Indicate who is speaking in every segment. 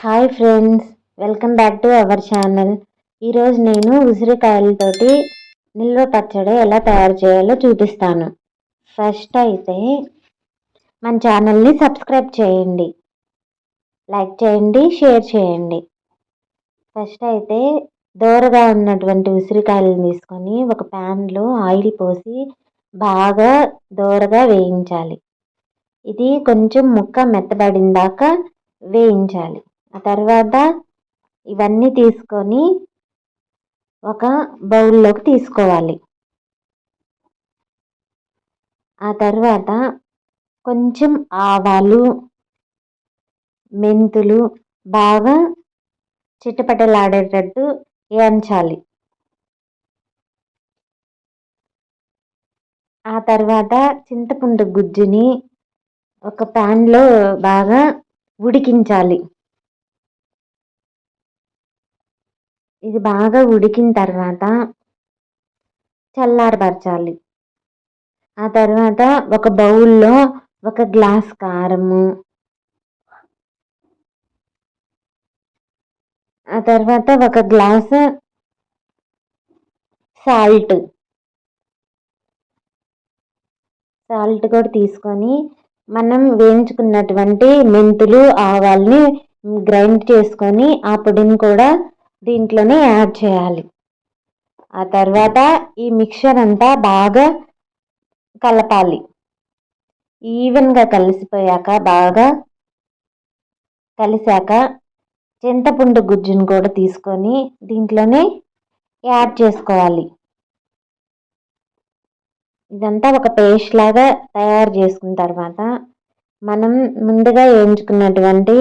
Speaker 1: Hi friends welcome back to our channel. ఈరోజు నేను ఉసిరికాయలతోటి నిల్వ పచ్చడి ఎలా తయారు చేయాలో చూపిస్తాను. ఫస్ట్ అయితే మన ఛానల్ని సబ్స్క్రైబ్ చేయండి. లైక్ చేయండి షేర్ చేయండి. ఫస్ట్ అయితే దోరగా ఉన్నటువంటి ఉసిరికాయలను తీసుకొని ఒక ప్యాన్లో ఆయిల్ పోసి బాగా దోరగా వేయించాలి. ఇది కొంచెం ముక్క మెత్తబడిన దాకా వేయించాలి. ఆ తర్వాత ఇవన్నీ తీసుకొని ఒక బౌల్లోకి తీసుకోవాలి. ఆ తర్వాత కొంచెం ఆవాలు మెంతులు బాగా చిట్టపటలాడేటట్టు వేయించాలి. ఆ తర్వాత చింతపండు గుజ్జుని ఒక ప్యాన్లో బాగా ఉడికించాలి. ఇది బాగా ఉడికిన తర్వాత చల్లారపరచాలి ఆ తర్వాత ఒక బౌల్లో ఒక గ్లాస్ కారము. ఆ తర్వాత ఒక గ్లాస్ సాల్ట్. సాల్ట్ కూడా తీసుకొని మనం వేయించుకున్నటువంటి మెంతులు ఆవాల్ని గ్రైండ్ చేసుకొని ఆ పొడిని కూడా దీంట్లోనే యాడ్ చేయాలి. ఆ తర్వాత ఈ మిక్చర్ అంతా బాగా కలపాలి. ఈవెన్గా కలిసిపోయాక బాగా కలిసాక చింతపండు గుజ్జును కూడా తీసుకొని దీంట్లోనే యాడ్ చేసుకోవాలి. ఇదంతా ఒక పేస్ట్ లాగా తయారు చేసుకున్న తర్వాత మనం ముందుగా వేయించుకున్నటువంటి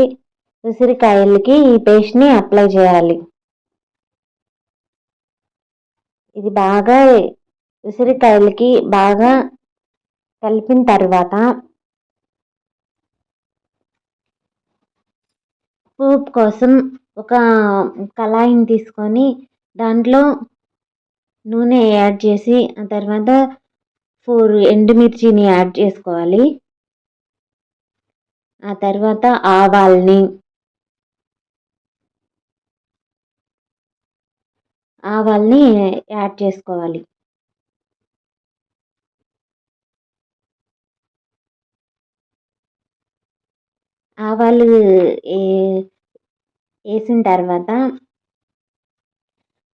Speaker 1: ఉసిరికాయలకి ఈ పేస్ట్ని అప్లై చేయాలి. ఇది బాగా ఉసిరికాయలకి బాగా కలిపిన తర్వాత పూప్ కోసం ఒక కళాయిని తీసుకొని దాంట్లో నూనె యాడ్ చేసి ఆ తర్వాత ఫోర్ ఎండుమిర్చిని యాడ్ చేసుకోవాలి. ఆ తర్వాత ఆవాల్ని ఆవాల్ని యాడ్ చేసుకోవాలి. ఆవాలు వేసిన తర్వాత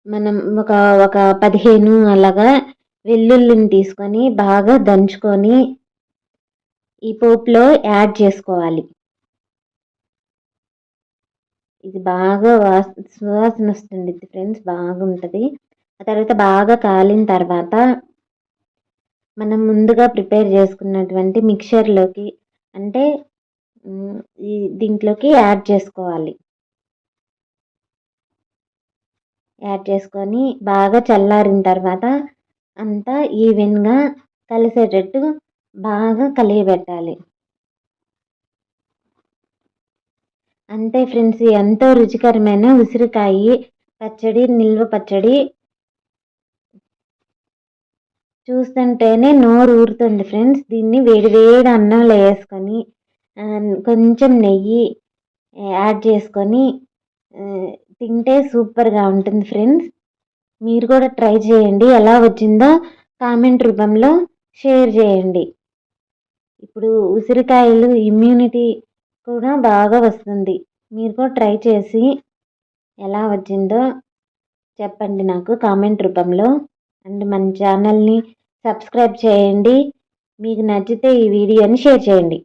Speaker 1: మనం ఒక ఒక పదిహేను అలాగా వెల్లుల్లిని తీసుకొని బాగా దంచుకొని ఈ పోపులో యాడ్ చేసుకోవాలి. ఇది బాగా వాస్ సువాసన వస్తుంది ఫ్రెండ్స్ బాగుంటుంది. ఆ తర్వాత బాగా కాలిన తర్వాత మనం ముందుగా ప్రిపేర్ చేసుకున్నటువంటి మిక్చర్లోకి అంటే ఈ దీంట్లోకి యాడ్ చేసుకోవాలి. యాడ్ చేసుకొని బాగా చల్లారిన తర్వాత అంతా ఈవెన్గా కలిసేటట్టు బాగా కలియబెట్టాలి. అంతే ఫ్రెండ్స్ ఎంతో రుచికరమైన ఉసిరికాయ పచ్చడి నిల్వ పచ్చడి చూస్తుంటేనే నోరు ఊరుతుంది ఫ్రెండ్స్. దీన్ని వేడి వేడి అన్నంలో వేసుకొని కొంచెం నెయ్యి యాడ్ చేసుకొని తింటే సూపర్గా ఉంటుంది ఫ్రెండ్స్. మీరు కూడా ట్రై చేయండి. ఎలా వచ్చిందో కామెంట్ రూపంలో షేర్ చేయండి. ఇప్పుడు ఉసిరికాయలు ఇమ్యూనిటీ కూడా బాగా వస్తుంది. మీరు కూడా ట్రై చేసి ఎలా వచ్చిందో చెప్పండి నాకు కామెంట్ రూపంలో. అండ్ మన ఛానల్ని సబ్స్క్రైబ్ చేయండి. మీకు నచ్చితే ఈ వీడియోని షేర్ చేయండి.